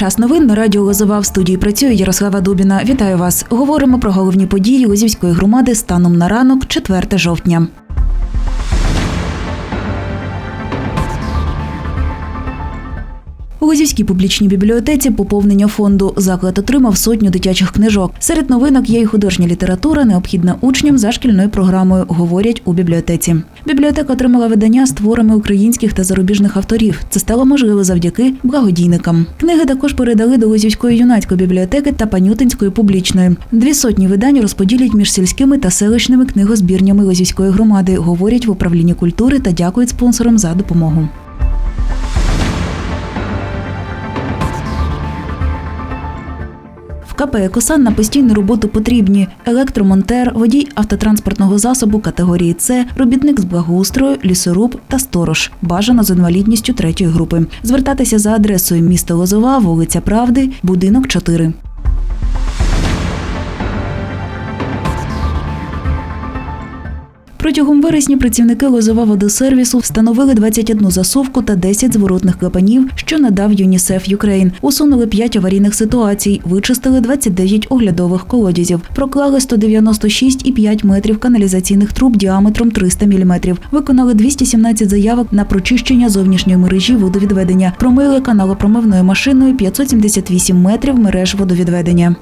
Час новин на радіо Лозова в студії працює Ярослава Дубіна. Вітаю вас. Говоримо про головні події Лозівської громади станом на ранок, 4 жовтня. У Лозівській публічній бібліотеці поповнення фонду заклад отримав сотню дитячих книжок. Серед новинок є й художня література, необхідна учням за шкільною програмою, говорять у бібліотеці. Бібліотека отримала видання з творами українських та зарубіжних авторів. Це стало можливо завдяки благодійникам. Книги також передали до Лозівської юнацької бібліотеки та Панютинської публічної. Дві сотні видань розподілять між сільськими та селищними книгозбірнями Лозівської громади, говорять в управлінні культури та дякують спонсорам за допомогу. КП «Екосан» на постійну роботу потрібні електромонтер, водій автотранспортного засобу категорії С, робітник з благоустрою, лісоруб та сторож. Бажано з інвалідністю третьої групи. Звертатися за адресою міста Лозова, вулиця Правди, будинок 4. Протягом вересня працівники Лозова водосервісу встановили 21 засувку та 10 зворотних клапанів, що надав ЮНІСЕФ Юкрейн. Усунули 5 аварійних ситуацій, вичистили 29 оглядових колодязів, проклали 196,5 метрів каналізаційних труб діаметром 300 мм. Виконали 217 заявок на прочищення зовнішньої мережі водовідведення. Промили каналопромивною машиною 578 метрів мереж водовідведення.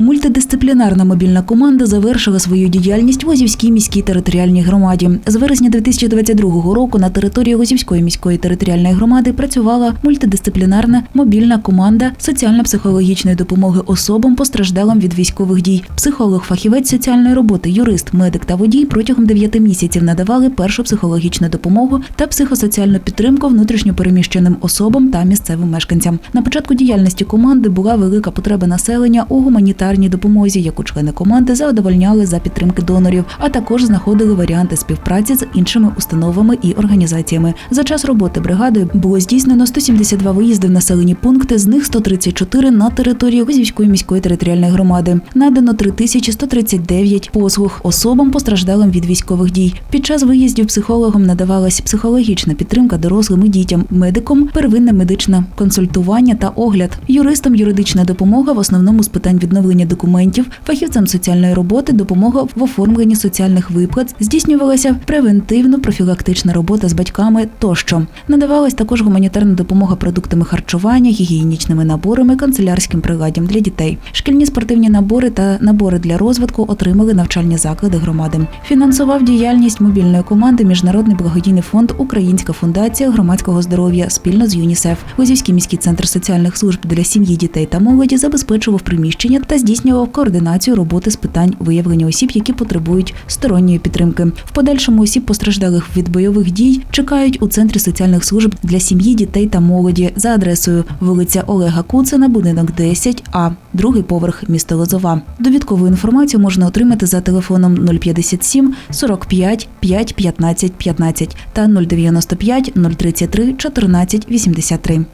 Мультидисциплінарна мобільна команда завершила свою діяльність в Лозівській міській територіальній громаді. З вересня 2022 року на території Лозівської міської територіальної громади працювала мультидисциплінарна мобільна команда соціально-психологічної допомоги особам, постраждалим від військових дій. Психолог, фахівець соціальної роботи, юрист, медик та водій протягом 9 місяців надавали першу психологічну допомогу та психосоціальну підтримку внутрішньопереміщеним особам та місцевим мешканцям. На початку діяльності команди була велика потреба населення у гуманітарній допомозі, яку члени команди задовольняли за підтримки донорів, а також знаходили варіанти співпраці з іншими установами і організаціями. За час роботи бригадою було здійснено 172 виїзди в населені пункти, з них 134 на території Лозівської міської територіальної громади. Надано 3139 послуг особам, постраждалим від військових дій. Під час виїздів психологам надавалась психологічна підтримка дорослим і дітям, медикам, первинне медичне консультування та огляд, юристам юридична допомога в основному з питань відновлення документів, фахівцям соціальної роботи, допомога в оформленні соціальних виплат, здійснювалася превентивно-профілактична робота з батьками тощо. Надавалась також гуманітарна допомога продуктами харчування, гігієнічними наборами, канцелярським приладдям для дітей. Шкільні спортивні набори та набори для розвитку отримали навчальні заклади громади. Фінансував діяльність мобільної команди Міжнародний благодійний фонд Українська фундація громадського здоров'я спільно з ЮНІСЕФ. Лозівський міський центр соціальних служб для сім'ї, дітей та молоді забезпечував приміщення та здійснював координацію роботи з питань виявлення осіб, які потребують сторонньої підтримки. В подальшому осіб постраждалих від бойових дій чекають у центрі соціальних служб для сім'ї, дітей та молоді за адресою вулиця Олега Куцина, будинок 10 а другий поверх міста Лозова. Довідкову інформацію можна отримати за телефоном 057 45 5 15 15 та 095 033 14 83.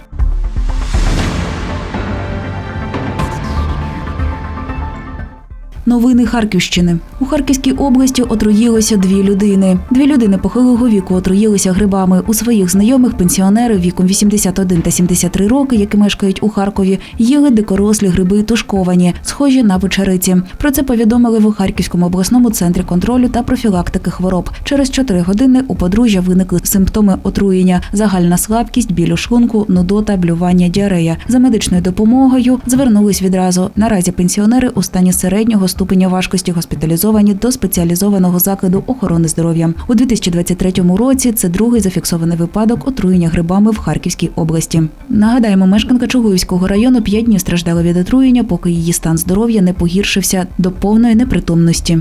Новини Харківщини у Харківській області отруїлося дві людини. Дві людини похилого віку отруїлися грибами. У своїх знайомих пенсіонери віком 81 та 73 роки, які мешкають у Харкові, їли дикорослі гриби тушковані, схожі на печериці. Про це повідомили в Харківському обласному центрі контролю та профілактики хвороб. Через 4 години у подружжя виникли симптоми отруєння: загальна слабкість, біль у шлунку, нудота, блювання, діарея. За медичною допомогою звернулись відразу. Наразі пенсіонери у стані середнього ступеня важкості госпіталізовані до спеціалізованого закладу охорони здоров'я. У 2023 році це другий зафіксований випадок отруєння грибами в Харківській області. Нагадаємо, мешканка Чугуївського району п'ять днів страждала від отруєння, поки її стан здоров'я не погіршився до повної непритомності.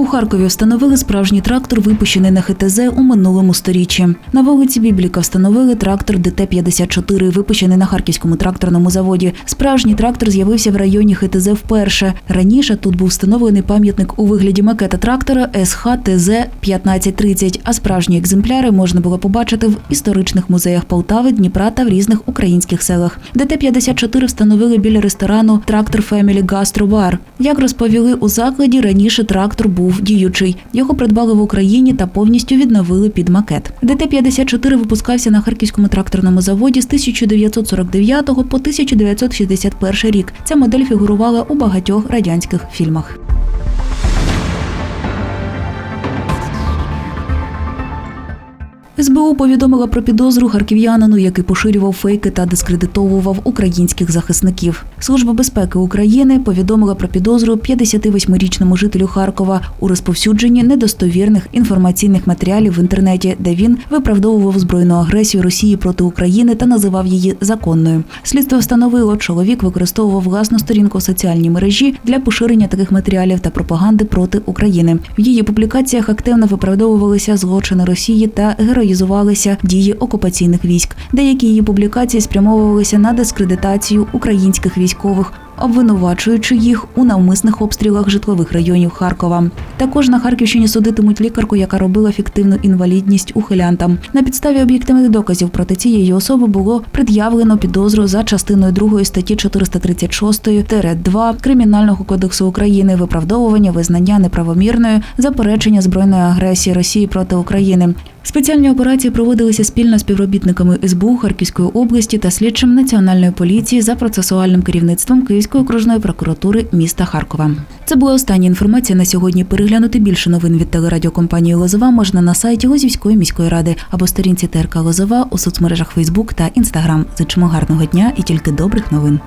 У Харкові встановили справжній трактор, випущений на ХТЗ у минулому сторіччі. На вулиці Бібліка встановили трактор ДТ-54, випущений на харківському тракторному заводі. Справжній трактор з'явився в районі ХТЗ вперше. Раніше тут був встановлений пам'ятник у вигляді макета трактора СХ ТЗ 1530, а справжні екземпляри можна було побачити в історичних музеях Полтави, Дніпра та в різних українських селах. ДТ-54 встановили біля ресторану Трактор Фемілі Гастробар. Як розповіли у закладі, раніше трактор був діючий. Його придбали в Україні та повністю відновили під макет. ДТ-54 випускався на харківському тракторному заводі з 1949 по 1961 рік. Ця модель фігурувала у багатьох радянських фільмах. СБУ повідомила про підозру харків'янину, який поширював фейки та дискредитовував українських захисників. Служба безпеки України повідомила про підозру 58-річному жителю Харкова у розповсюдженні недостовірних інформаційних матеріалів в інтернеті, де він виправдовував збройну агресію Росії проти України та називав її законною. Слідство встановило, чоловік використовував власну сторінку в соціальній мережі для поширення таких матеріалів та пропаганди проти України. В її публікаціях активно виправдовувалися злочини Росії та героїзувалися дії окупаційних військ. Деякі її публікації спрямовувалися на дискредитацію українських військових. Обвинувачуючи їх у навмисних обстрілах житлових районів Харкова, також на Харківщині судитимуть лікарку, яка робила фіктивну інвалідність ухилянтам. На підставі об'єктивних доказів проти цієї особи було пред'явлено підозру за частиною 2 статті 436-2 Кримінального кодексу України виправдовування визнання неправомірною заперечення збройної агресії Росії проти України. Спеціальні операції проводилися спільно з співробітниками СБУ Харківської області та слідчим національної поліції за процесуальним керівництвом Київської окружної прокуратури міста Харкова. Це була остання інформація на сьогодні. Переглянути більше новин від телерадіокомпанії Лозова можна на сайті Лозівської міської ради або сторінці ТРК Лозова у соцмережах Фейсбук та Інстаграм. Зичимо гарного дня і тільки добрих новин.